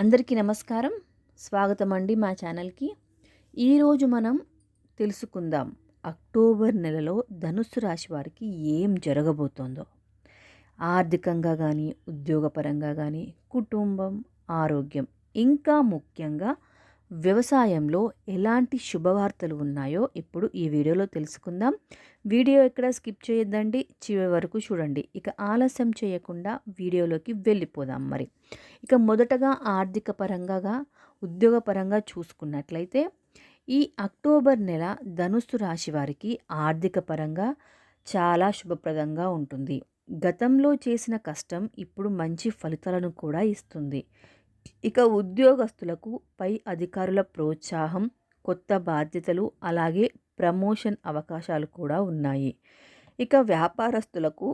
అందరికీ నమస్కారం. స్వాగతం అండి మా ఛానల్కి. ఈరోజు మనం తెలుసుకుందాం అక్టోబర్ నెలలో ధనుస్సు రాశి వారికి ఏం జరగబోతోందో. ఆర్థికంగా కానీ ఉద్యోగపరంగా కానీ కుటుంబం ఆరోగ్యం ఇంకా ముఖ్యంగా వ్యవసాయంలో ఎలాంటి శుభవార్తలు ఉన్నాయో ఇప్పుడు ఈ వీడియోలో తెలుసుకుందాం. వీడియో ఎక్కడ స్కిప్ చేయొద్దండి చివరి వరకు చూడండి. ఇక ఆలస్యం చేయకుండా వీడియోలోకి వెళ్ళిపోదాం మరి. ఇక మొదటగా ఆర్థిక పరంగా ఉద్యోగపరంగా చూసుకున్నట్లయితే ఈ అక్టోబర్ నెల ధనుస్సు రాశి వారికి ఆర్థిక పరంగా చాలా శుభప్రదంగా ఉంటుంది. గతంలో చేసిన కష్టం ఇప్పుడు మంచి ఫలితాలను కూడా ఇస్తుంది. ఇక ఉద్యోగస్తులకు పై అధికారుల ప్రోత్సాహం కొత్త బాధ్యతలు అలాగే ప్రమోషన్ అవకాశాలు కూడా ఉన్నాయి. ఇక వ్యాపారస్తులకు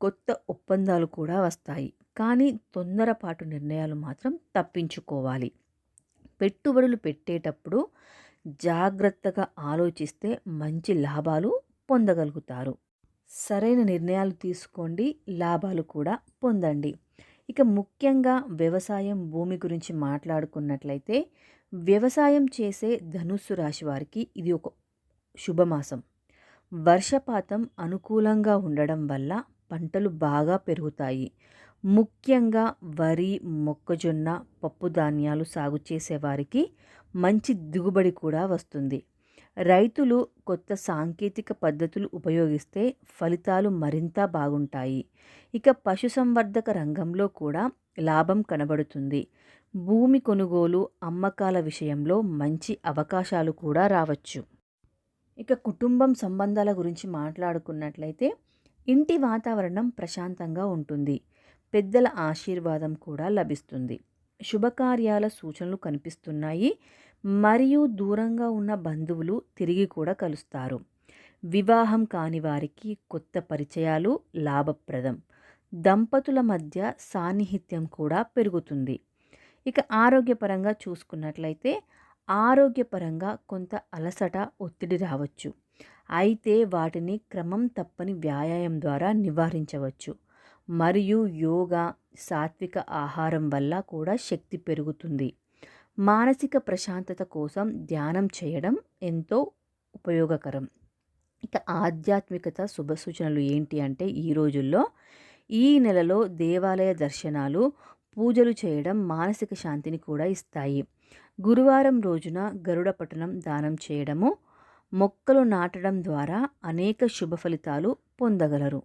కొత్త ఒప్పందాలు కూడా వస్తాయి. కానీ తొందరపాటు నిర్ణయాలు మాత్రం తప్పించుకోవాలి. పెట్టుబడులు పెట్టేటప్పుడు జాగ్రత్తగా ఆలోచిస్తే మంచి లాభాలు పొందగలుగుతారు. సరైన నిర్ణయాలు తీసుకోండి లాభాలు కూడా పొందండి. ఇక ముఖ్యంగా వ్యవసాయం భూమి గురించి మాట్లాడుకున్నట్లయితే వ్యవసాయం చేసే ధనుస్సు రాశి వారికి ఇది ఒక శుభమాసం. వర్షపాతం అనుకూలంగా ఉండడం వల్ల పంటలు బాగా పెరుగుతాయి. ముఖ్యంగా వరి మొక్కజొన్న పప్పు ధాన్యాలు సాగు చేసేవారికి మంచి దిగుబడి కూడా వస్తుంది. రైతులు కొత్త సాంకేతిక పద్ధతులు ఉపయోగిస్తే ఫలితాలు మరింత బాగుంటాయి. ఇక పశుసంవర్ధక రంగంలో కూడా లాభం కనబడుతుంది. భూమి కొనుగోలు అమ్మకాల విషయంలో మంచి అవకాశాలు కూడా రావచ్చు. ఇక కుటుంబం సంబంధాల గురించి మాట్లాడుకున్నట్లయితే ఇంటి వాతావరణం ప్రశాంతంగా ఉంటుంది. పెద్దల ఆశీర్వాదం కూడా లభిస్తుంది. శుభకార్యాల సూచనలు కనిపిస్తున్నాయి. మరియు దూరంగా ఉన్న బంధువులు తిరిగి కూడా కలుస్తారు. వివాహం కాని వారికి కొత్త పరిచయాలు లాభప్రదం. దంపతుల మధ్య సాన్నిహిత్యం కూడా పెరుగుతుంది. ఇక ఆరోగ్యపరంగా చూసుకున్నట్లయితే ఆరోగ్యపరంగా కొంత అలసట ఒత్తిడి రావచ్చు. అయితే వాటిని క్రమం తప్పని వ్యాయామం ద్వారా నివారించవచ్చు. మరియు యోగా సాత్విక ఆహారం వల్ల కూడా శక్తి పెరుగుతుంది. మానసిక ప్రశాంతత కోసం ధ్యానం చేయడం ఎంతో ఉపయోగకరం. ఇక ఆధ్యాత్మికత శుభ సూచనలు ఏంటి అంటే ఈ రోజుల్లో ఈ నెలలో దేవాలయ దర్శనాలు పూజలు చేయడం మానసిక శాంతిని కూడా ఇస్తాయి. గురువారం రోజున గరుడ పట్టణం దానం చేయడము మొక్కలు నాటడం ద్వారా అనేక శుభ ఫలితాలు పొందగలరు.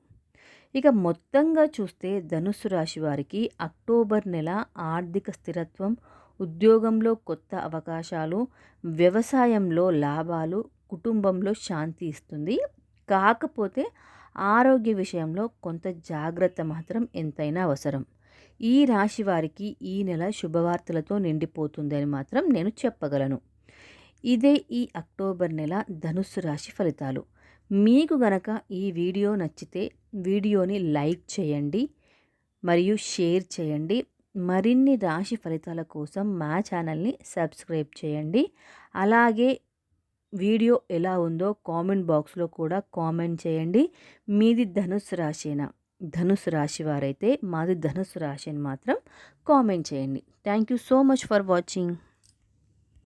ఇక మొత్తంగా చూస్తే ధనుస్సు రాశి వారికి అక్టోబర్ నెల ఆర్థిక స్థిరత్వం ఉద్యోగంలో కొత్త అవకాశాలు వ్యవసాయంలో లాభాలు కుటుంబంలో శాంతి ఇస్తుంది. కాకపోతే ఆరోగ్య విషయంలో కొంత జాగ్రత్త మాత్రం ఎంతైనా అవసరం. ఈ రాశి వారికి ఈ నెల శుభవార్తలతో నిండిపోతుంది అని మాత్రం నేను చెప్పగలను. ఇదే ఈ అక్టోబర్ నెల ధనుస్సు రాశి ఫలితాలు. మీకు గనక ఈ వీడియో నచ్చితే వీడియోని లైక్ చేయండి మరియు షేర్ చేయండి. మరిన్ని రాశి ఫలితాల కోసం మా ఛానల్ని సబ్స్క్రైబ్ చేయండి. అలాగే వీడియో ఎలా ఉందో కామెంట్ బాక్స్లో కూడా కామెంట్ చేయండి. మీది ధనుసు రాశేనా ధనుసు రాశి వారైతే మాది ధనుసు రాశి అని మాత్రం కామెంట్ చేయండి. Thank you so much for watching.